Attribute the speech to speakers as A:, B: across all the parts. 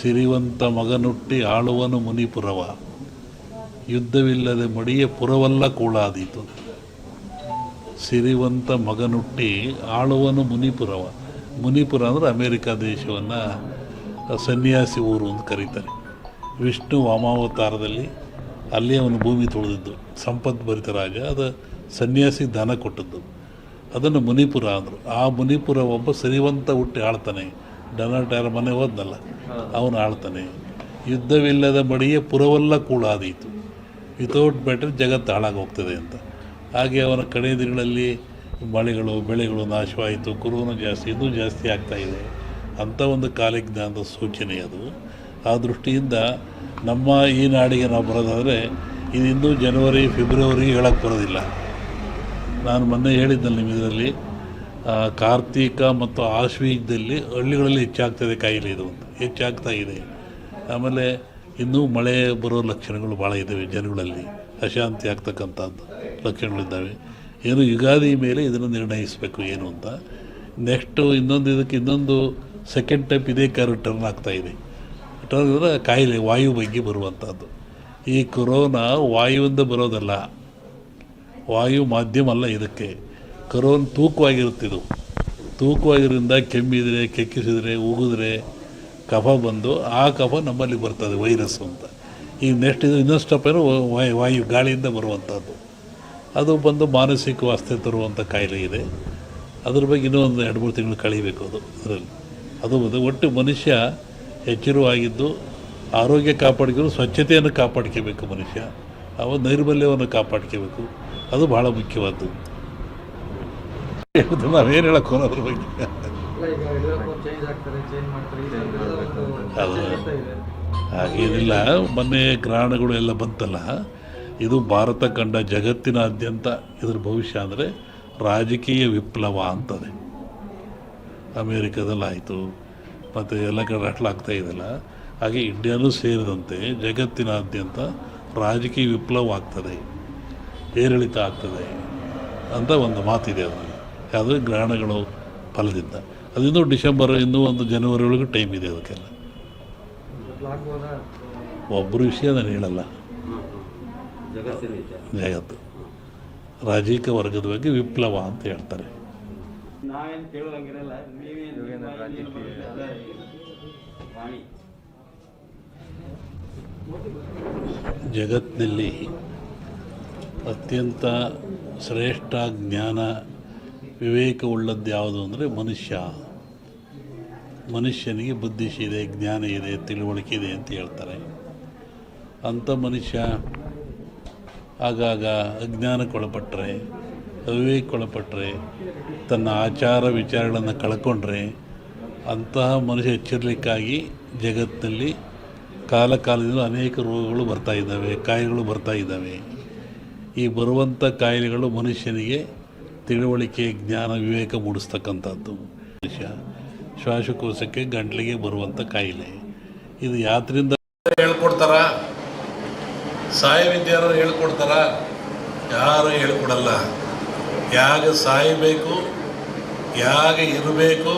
A: ಸಿರಿವಂತ ಮಗನುಟ್ಟಿ ಆಳುವನು ಮುನಿಪುರವ. ಯುದ್ಧವಿಲ್ಲದೆ ಮಡಿಯ ಪುರವಲ್ಲ ಕೂಳಾದೀತು. ಸಿರಿವಂತ ಮಗನುಟ್ಟಿ ಆಳುವನು ಮುನಿಪುರವ. ಮುನಿಪುರ ಅಂದರೆ ಅಮೇರಿಕಾ ದೇಶವನ್ನು ಸನ್ಯಾಸಿ ಊರು ಅಂತ ಕರೀತಾರೆ. ವಿಷ್ಣು ವಾಮಾವತಾರದಲ್ಲಿ ಅಲ್ಲಿ ಅವನು ಭೂಮಿ ತುಳಿದಿದ್ದು. ಸಂಪದ್ಭರಿತ ರಾಜ, ಅದು ಸನ್ಯಾಸಿ ದಾನ ಕೊಟ್ಟದ್ದು. ಅದನ್ನು ಮುನಿಪುರ ಅಂದರು. ಆ ಮುನಿಪುರ ಒಬ್ಬ ಸಿರಿವಂತ ಹುಟ್ಟಿ ಆಳ್ತಾನೆ. ಡೊನಾಲ್ಡ್ ಯಾರ ಮನೆ ಹೋದ್ನಲ್ಲ ಅವನು ಆಳ್ತಾನೆ. ಯುದ್ಧವಿಲ್ಲದ ಬಳಿಯೇ ಪುರವಲ್ಲ ಕೂಳಾದೀತು. ವಿತೌಟ್ ಬೆಟರ್ ಜಗತ್ತು ಹಾಳಾಗೋಗ್ತದೆ ಅಂತ. ಹಾಗೆ ಅವನ ಕಡೆ ದಿನಗಳಲ್ಲಿ ಮಳೆಗಳು ಬೆಳೆಗಳು ನಾಶವಾಯಿತು ಕುರುವನು ಜಾಸ್ತಿ ಇನ್ನೂ ಜಾಸ್ತಿ ಆಗ್ತಾ ಇದೆ ಅಂಥ ಒಂದು ಕಾಲಜ್ಞಾನದ ಸೂಚನೆ ಅದು. ಆ ದೃಷ್ಟಿಯಿಂದ ನಮ್ಮ ಈ ನಾಡಿಗೆ ನಾವು ಬರೋದಾದರೆ ಇದು ಇನ್ನೂ ಜನವರಿ ಫೆಬ್ರವರಿ ಹೇಳಕ್ಕೆ ಬರೋದಿಲ್ಲ. ನಾನು ಮೊನ್ನೆ ಹೇಳಿದ್ದೆ ನಿಮ್ಮ ಇದರಲ್ಲಿ ಆ, ಕಾರ್ತೀಕ ಮತ್ತು ಆಶ್ವೀಜದಲ್ಲಿ ಹಳ್ಳಿಗಳಲ್ಲಿ ಹೆಚ್ಚಾಗ್ತದೆ ಕಾಯಿಲೆ ಇದು ಅಂತ. ಹೆಚ್ಚಾಗ್ತಾ ಇದೆ. ಆಮೇಲೆ ಇನ್ನೂ ಮಳೆ ಬರೋ ಲಕ್ಷಣಗಳು ಭಾಳ ಇದ್ದಾವೆ ಜನಗಳಲ್ಲಿ. ಅಶಾಂತಿ ಆಗ್ತಕ್ಕಂಥದ್ದು ಲಕ್ಷಣಗಳಿದ್ದಾವೆ. ಏನು ಯುಗಾದಿ ಮೇಲೆ ಇದನ್ನು ನಿರ್ಣಯಿಸಬೇಕು ಏನು ಅಂತ. ನೆಕ್ಸ್ಟು ಇನ್ನೊಂದು ಇದಕ್ಕೆ ಇನ್ನೊಂದು ಸೆಕೆಂಡ್ ಟೈಪ್ ಇದೇ ಕಾರು ಟರ್ನ್ ಆಗ್ತಾ ಇದೆ. ಟರ್ನ್ ಅಂದರೆ ಕಾಯಿಲೆ, ವಾಯು ಬಗ್ಗೆ ಬರುವಂಥದ್ದು. ಈ ಕೊರೋನಾ ವಾಯುವಿಂದ ಬರೋದಲ್ಲ. ವಾಯು ಮಾಧ್ಯಮ ಅಲ್ಲ ಇದಕ್ಕೆ. ಕರೋನ್ ತೂಕವಾಗಿರುತ್ತಿದ್ದು ತೂಕವಾಗಿರೋದ್ರಿಂದ ಕೆಮ್ಮಿದರೆ, ಕೆಕ್ಕಿಸಿದರೆ, ಉಗಿದ್ರೆ ಕಫ ಬಂದು ಆ ಕಫ ನಮ್ಮಲ್ಲಿ ಬರ್ತದೆ, ವೈರಸ್ ಅಂತ. ಈಗ ನೆಕ್ಸ್ಟ್ ಇದು ಇನ್ನೊಂದು ಸ್ಟೆಪ್ ಏನು ವಾಯು ವಾಯು ಗಾಳಿಯಿಂದ ಬರುವಂಥದ್ದು ಅದು ಬಂದು ಮಾನಸಿಕ ವಾಸ್ತೆ ತರುವಂಥ ಕಾಯಿಲೆ ಇದೆ. ಅದ್ರ ಬಗ್ಗೆ ಇನ್ನೂ ಒಂದು ಎರಡು, ಮೂರು ತಿಂಗಳು ಕಳಿಬೇಕು ಅದು, ಅದರಲ್ಲಿ. ಅದು ಬಂದು ಒಟ್ಟು ಮನುಷ್ಯ ಎಚ್ಚರವಾಗಿದ್ದು ಆರೋಗ್ಯ ಕಾಪಾಡ್ಕೊಂಡು ಸ್ವಚ್ಛತೆಯನ್ನು ಕಾಪಾಡ್ಕೋಬೇಕು ಮನುಷ್ಯ. ಅವ ನೈರ್ಮಲ್ಯವನ್ನು ಕಾಪಾಡ್ಕೋಬೇಕು. ಅದು ಭಾಳ ಮುಖ್ಯವಾದ್ದು ನಾವೇನು ಹೇಳಕ್ಕೆ ಅದ್ರ ಬಗ್ಗೆ
B: ಇಲ್ಲ ಈಗ ಎಲ್ಲಕ್ಕೂ ಚೇಂಜ್ ಆಗ್ತಾರೆ ಚೇಂಜ್ ಮಾಡ್ತಾರೆ ಇದೆಲ್ಲ ಒಂದು
A: ಹೇಳಕ್ಕೆ
B: ಆಗ್ತಾ ಇದೆ.
A: ಹಾಗೇನಿಲ್ಲ ಮೊನ್ನೆ ಗ್ರಹಣಗಳು ಎಲ್ಲ ಬಂತಲ್ಲ ಇದು ಭಾರತ ಕಂಡ ಜಗತ್ತಿನಾದ್ಯಂತ ಇದ್ರ ಭವಿಷ್ಯ ಅಂದರೆ ರಾಜಕೀಯ ವಿಪ್ಲವ ಅಂತದೆ. ಅಮೇರಿಕದಲ್ಲಾಯಿತು ಮತ್ತು ಎಲ್ಲ ಕಡೆ ಅಟ್ಲಾಗ್ತಾ ಇದೆಯಲ್ಲ ಹಾಗೆ ಇಂಡಿಯಾನೂ ಸೇರಿದಂತೆ ಜಗತ್ತಿನಾದ್ಯಂತ ರಾಜಕೀಯ ವಿಪ್ಲವ ಆಗ್ತದೆ ಏರಿಳಿತ ಆಗ್ತದೆ ಅಂತ ಒಂದು ಮಾತಿದೆ ಅದರಲ್ಲಿ. ಯಾವುದೇ ಗ್ರಹಣಗಳು ಫಲದಿಂದ. ಅದಿಂದ ಡಿಸೆಂಬರ್ ಇನ್ನೂ ಒಂದು ಜನವರಿ ಒಳಗೆ ಟೈಮ್ ಇದೆ ಅದಕ್ಕೆಲ್ಲ. ಒಬ್ಬರು ವಿಷಯ ನಾನು ಹೇಳಲ್ಲ. ಜಗತ್ತು. ರಾಜಕೀಯ ವರ್ಗದ ಬಗ್ಗೆ ವಿಪ್ಲವ ಅಂತ ಹೇಳ್ತಾರೆ. ಜಗತ್ತಿನಲ್ಲಿ ಅತ್ಯಂತ ಶ್ರೇಷ್ಠ ಜ್ಞಾನ ವಿವೇಕವುಳ್ಳದ್ದು ಯಾವುದು ಅಂದರೆ ಮನುಷ್ಯ. ಮನುಷ್ಯನಿಗೆ ಬುದ್ಧಿಶಿ ಇದೆ, ಜ್ಞಾನ ಇದೆ, ತಿಳುವಳಿಕೆ ಇದೆ ಅಂತ ಹೇಳ್ತಾರೆ. ಅಂಥ ಮನುಷ್ಯ ಆಗಾಗ ಅಜ್ಞಾನಕ್ಕೊಳಪಟ್ಟರೆ ಅವಿವೇಕೊಳಪಟ್ಟರೆ ತನ್ನ ಆಚಾರ ವಿಚಾರಗಳನ್ನು ಕಳ್ಕೊಂಡ್ರೆ, ಅಂತಹ ಮನುಷ್ಯ ಎಚ್ಚರಿಲಿಕ್ಕಾಗಿ ಜಗತ್ತಿನಲ್ಲಿ ಕಾಲ ಕಾಲದಿಂದ ಅನೇಕ ರೋಗಗಳು ಬರ್ತಾ ಇದ್ದಾವೆ, ಕಾಯಿಲೆಗಳು ಬರ್ತಾ ಇದ್ದಾವೆ. ಈ ಬರುವಂಥ ಕಾಯಿಲೆಗಳು ಮನುಷ್ಯನಿಗೆ ತಿಳುವಳಿಕೆ, ಜ್ಞಾನ, ವಿವೇಕ ಮೂಡಿಸ್ತಕ್ಕಂಥದ್ದು. ಮನುಷ್ಯ ಶ್ವಾಸಕೋಶಕ್ಕೆ ಗಂಟ್ಲಿಗೆ ಬರುವಂಥ ಕಾಯಿಲೆ. ಇದು ಯಾತ್ರಿಂದ ಹೇಳ್ಕೊಡ್ತಾರ? ಸಾಯ ವಿದ್ಯಾರು ಹೇಳ್ಕೊಡ್ತಾರ? ಯಾರು ಹೇಳ್ಕೊಡಲ್ಲ. ಯಾಗ ಸಾಯಬೇಕು, ಯಾಗ ಇರಬೇಕು.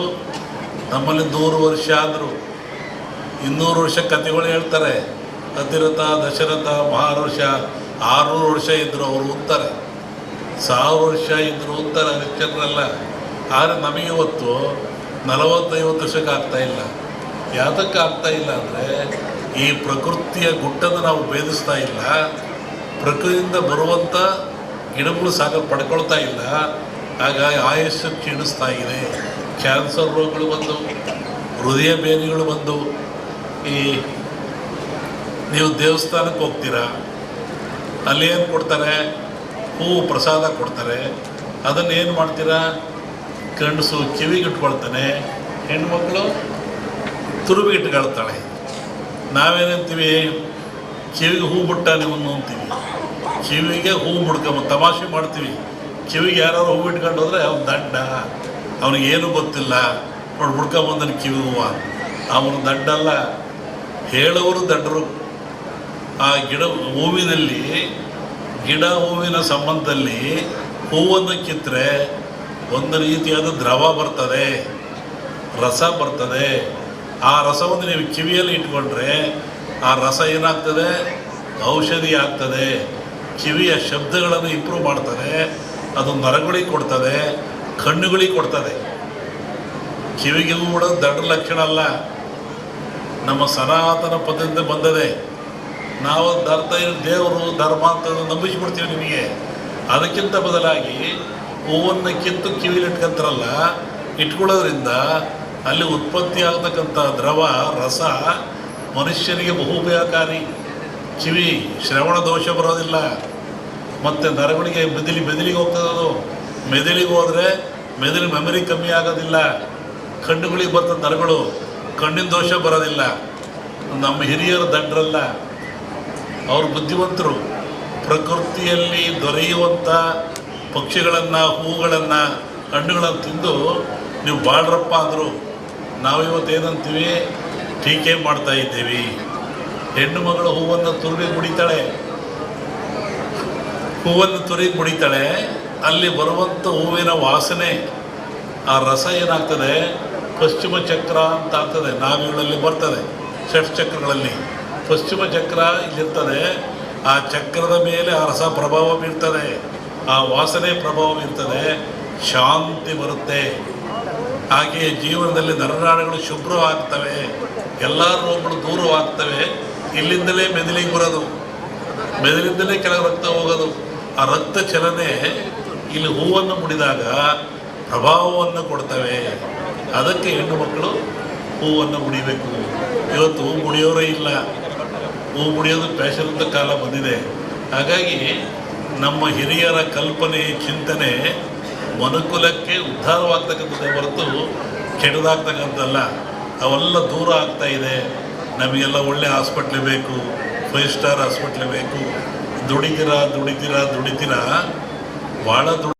A: ನಮ್ಮಲ್ಲಿ ನೂರು ವರ್ಷ ಆದರೂ, ಇನ್ನೂರು ವರ್ಷ ಕಥೆಗಳು ಹೇಳ್ತಾರೆ. ಅತಿರಥ ದಶರಥ ಮಹಾರುಷ ಆರುನೂರು ವರ್ಷ ಇದ್ದರು ಅವರು ಅಂತಾರೆ ಸಾವಿರ ವರ್ಷ ಇದ್ರು ಅಂತ ನಾನು ಆದರೆ ನಮಗೆ ಇವತ್ತು ನಲವತ್ತೈವತ್ತು ವರ್ಷಕ್ಕೆ ಆಗ್ತಾ ಇಲ್ಲ. ಯಾತಕ್ಕೆ ಆಗ್ತಾ ಇಲ್ಲ ಅಂದರೆ ಈ ಪ್ರಕೃತಿಯ ಗುಟ್ಟನ್ನು ನಾವು ಭೇದಿಸ್ತಾ ಇಲ್ಲ. ಪ್ರಕೃತಿಯಿಂದ ಬರುವಂಥ ಗಿಡಗಳು ಸಾಕ ಪಡ್ಕೊಳ್ತಾ ಇಲ್ಲ. ಹಾಗಾಗಿ ಆಯಸ್ಸು ಕ್ಷೀಣಿಸ್ತಾ ಇದೆ. ಕ್ಯಾನ್ಸರ್ ರೋಗಗಳು ಬಂದವು, ಹೃದಯ ಬೇನೆಗಳು ಬಂದವು. ಈ ನೀವು ದೇವಸ್ಥಾನಕ್ಕೆ ಹೋಗ್ತೀರಾ? ಅಲ್ಲಿ ಏನು ಕೊಡ್ತಾರೆ? ಹೂವು ಪ್ರಸಾದ ಕೊಡ್ತಾರೆ. ಅದನ್ನು ಏನು ಮಾಡ್ತೀರಾ? ಗಂಡಸು ಕಿವಿಗಿಟ್ಕೊಳ್ತಾನೆ, ಹೆಣ್ಮಕ್ಳು ತುರುಬಿಗೆ ಇಟ್ಕೊಳ್ತಾಳೆ ನಾವೇನಂತೀವಿ ಕಿವಿಗೆ ಹೂ ಬಿಟ್ಟ ನಿಮ್ಮನ್ನು ಅಂತೀವಿ. ಕಿವಿಗೆ ಹೂ ಬಿಡ್ಕೊಂಬ ತಮಾಷೆ ಮಾಡ್ತೀವಿ. ಕಿವಿಗೆ ಯಾರು ಹೂ ಇಟ್ಕೊಂಡು ಹೋದ್ರೆ ಅವ್ನು ದಡ್ಡ ಅವನಿಗೆ ಏನು ಗೊತ್ತಿಲ್ಲ. ನೋಡಿ ಬಿಡ್ಕೊಂಬಂದನ ಕಿವಿ ಹೂವು. ಅವನು ದಡ್ಡಲ್ಲ ಹೇಳೋರು ದಡ್ಡರು ಆ ಗಿಡ ಹೂವಿನಲ್ಲಿ ಗಿಡ ಹೂವಿನ ಸಂಬಂಧದಲ್ಲಿ ಹೂವನ್ನು ಕಿತ್ತರೆ ಒಂದು ರೀತಿಯಾದ ದ್ರವ ಬರ್ತದೆ, ರಸ ಬರ್ತದೆ. ಆ ರಸವನ್ನು ನೀವು ಕಿವಿಯಲ್ಲಿ ಇಟ್ಕೊಂಡ್ರೆ ಆ ರಸ ಏನಾಗ್ತದೆ? ಔಷಧಿ ಆಗ್ತದೆ. ಕಿವಿಯ ಶಬ್ದಗಳನ್ನು ಇಂಪ್ರೂವ್ ಮಾಡ್ತದೆ. ಅದು ನರಗಳಿಗೆ ಕೊಡ್ತದೆ ಕಣ್ಣುಗಳಿಗೆ ಕೊಡ್ತದೆ. ಕಿವಿಗೆ ಕೂಡ ದೊಡ್ಡ ಲಕ್ಷಣ ಅಲ್ಲ. ನಮ್ಮ ಸನಾತನ ಪದ್ಧತಿಯಿಂದ ಬಂದದೆ. ನಾವು ಧರ್ತ ದೇವರು ಧರ್ಮ ಅಂತ ನಂಬಿಸ್ಬಿಡ್ತೀವಿ ನಿಮಗೆ. ಅದಕ್ಕಿಂತ ಬದಲಾಗಿ ಹೂವನ್ನು ಕಿತ್ತು ಕಿವಿಲಿ ಇಟ್ಕೊಂತಾರಲ್ಲ, ಇಟ್ಕೊಳ್ಳೋದ್ರಿಂದ ಅಲ್ಲಿ ಉತ್ಪತ್ತಿ ಆಗ್ತಕ್ಕಂಥ ದ್ರವ, ರಸ ಮನುಷ್ಯನಿಗೆ ಬಹುಪಯೋಗಕಾರಿ. ಕಿವಿ, ಶ್ರವಣ ದೋಷ ಬರೋದಿಲ್ಲ. ಮತ್ತು ನರಗಳಿಗೆ ಮೆದುಳಿ, ಮೆದುಳಿಗೆ ಅದು ಮೆದುಳಿಗೆ ಹೋದರೆ ಮೆದುಳು ಮೆಮರಿ ಕಮ್ಮಿ ಆಗೋದಿಲ್ಲ. ಕಣ್ಣುಗಳಿಗೆ ಬರ್ತದೆ ನರಗಳು, ಕಣ್ಣಿನ ದೋಷ ಬರೋದಿಲ್ಲ. ನಮ್ಮ ಹಿರಿಯರು ದಡ್ರಲ್ಲ. ಅವರು ಬುದ್ಧಿವಂತರು. ಪ್ರಕೃತಿಯಲ್ಲಿ ದೊರೆಯುವಂಥ ಪಕ್ಷಿಗಳನ್ನು, ಹೂಗಳನ್ನು, ಹಣ್ಣುಗಳನ್ನು ತಿಂದು ನೀವು ಬಾಳ್ರಪ್ಪ ಅಂದರು, ನಾವಿವತ್ತು ಏನಂತೀವಿ? ಟೀಕೆ ಮಾಡ್ತಾ ಇದ್ದೀವಿ. ಹೆಣ್ಣು ಮಗಳು ಹೂವನ್ನು ತುರುಗಿ ಮುಡಿತಾಳೆ. ಹೂವನ್ನು ತುರುಗಿ ಮುಡಿತಾಳೆ. ಅಲ್ಲಿ ಬರುವಂಥ ಹೂವಿನ ವಾಸನೆ, ಆ ರಸ ಏನಾಗ್ತದೆ? ಪಶ್ಚಿಮ ಚಕ್ರ ಅಂತ ಆಗ್ತದೆ. ನಾವಿಗಳಲ್ಲಿ ಬರ್ತದೆ ಷಟ್ ಚಕ್ರಗಳಲ್ಲಿ ಪಶ್ಚಿಮ ಚಕ್ರ ಇಲ್ಲಿರ್ತದೆ ಆ ಚಕ್ರದ ಮೇಲೆ ಆ ರಸ ಪ್ರಭಾವ ಬೀರ್ತದೆ ಆ ವಾಸನೆ ಪ್ರಭಾವ ಬೀರ್ತದೆ ಶಾಂತಿ ಬರುತ್ತೆ. ಹಾಗೆಯೇ ಜೀವನದಲ್ಲಿ ನರನಾಡುಗಳು ಶುಭ್ರವಾಗ್ತವೆ ಎಲ್ಲ ರೋಗಗಳು ದೂರವಾಗ್ತವೆ, ಇಲ್ಲಿಂದಲೇ ಮೆದುಳಿಗೆ ಬರೋದು, ಮೆದುಳಿಂದಲೇ ಕೆಳಗೆ ರಕ್ತ ಹೋಗೋದು. ಆ ರಕ್ತ ಚಲನೆ ಇಲ್ಲಿ ಹೂವನ್ನು ಮುಡಿದಾಗ ಪ್ರಭಾವವನ್ನು ಕೊಡ್ತವೆ. ಅದಕ್ಕೆ ಹೆಣ್ಣು ಮಕ್ಕಳು ಹೂವನ್ನು ಮುಡಿಬೇಕು. ಇವತ್ತು ಹೂ ಮುಡಿಯೋರೇ ಇಲ್ಲ. ಹೂ ಮುಡಿಯೋದು ಅಂತ ಕಾಲ ಬಂದಿದೆ. ಹಾಗಾಗಿ ನಮ್ಮ ಹಿರಿಯರ ಕಲ್ಪನೆ, ಚಿಂತನೆ ಮನುಕುಲಕ್ಕೆ ಉದ್ಧಾರವಾಗ್ತಕ್ಕಂಥದ್ದೇ ಹೊರತು ಕೆಟ್ಟದಾಗ್ತಕ್ಕಂಥದ್ದಲ್ಲ ಅವೆಲ್ಲ ದೂರ ಆಗ್ತಾ ಇದೆ. ನಮಗೆಲ್ಲ ಒಳ್ಳೆ ಹಾಸ್ಪಿಟ್ಲ್ ಬೇಕು, ಫೈವ್ ಸ್ಟಾರ್ ಹಾಸ್ಪಿಟ್ಲ್ ಬೇಕು. ದುಡಿತೀರಾ ದುಡಿತೀರಾ ದುಡಿತೀರಾ, ಭಾಳ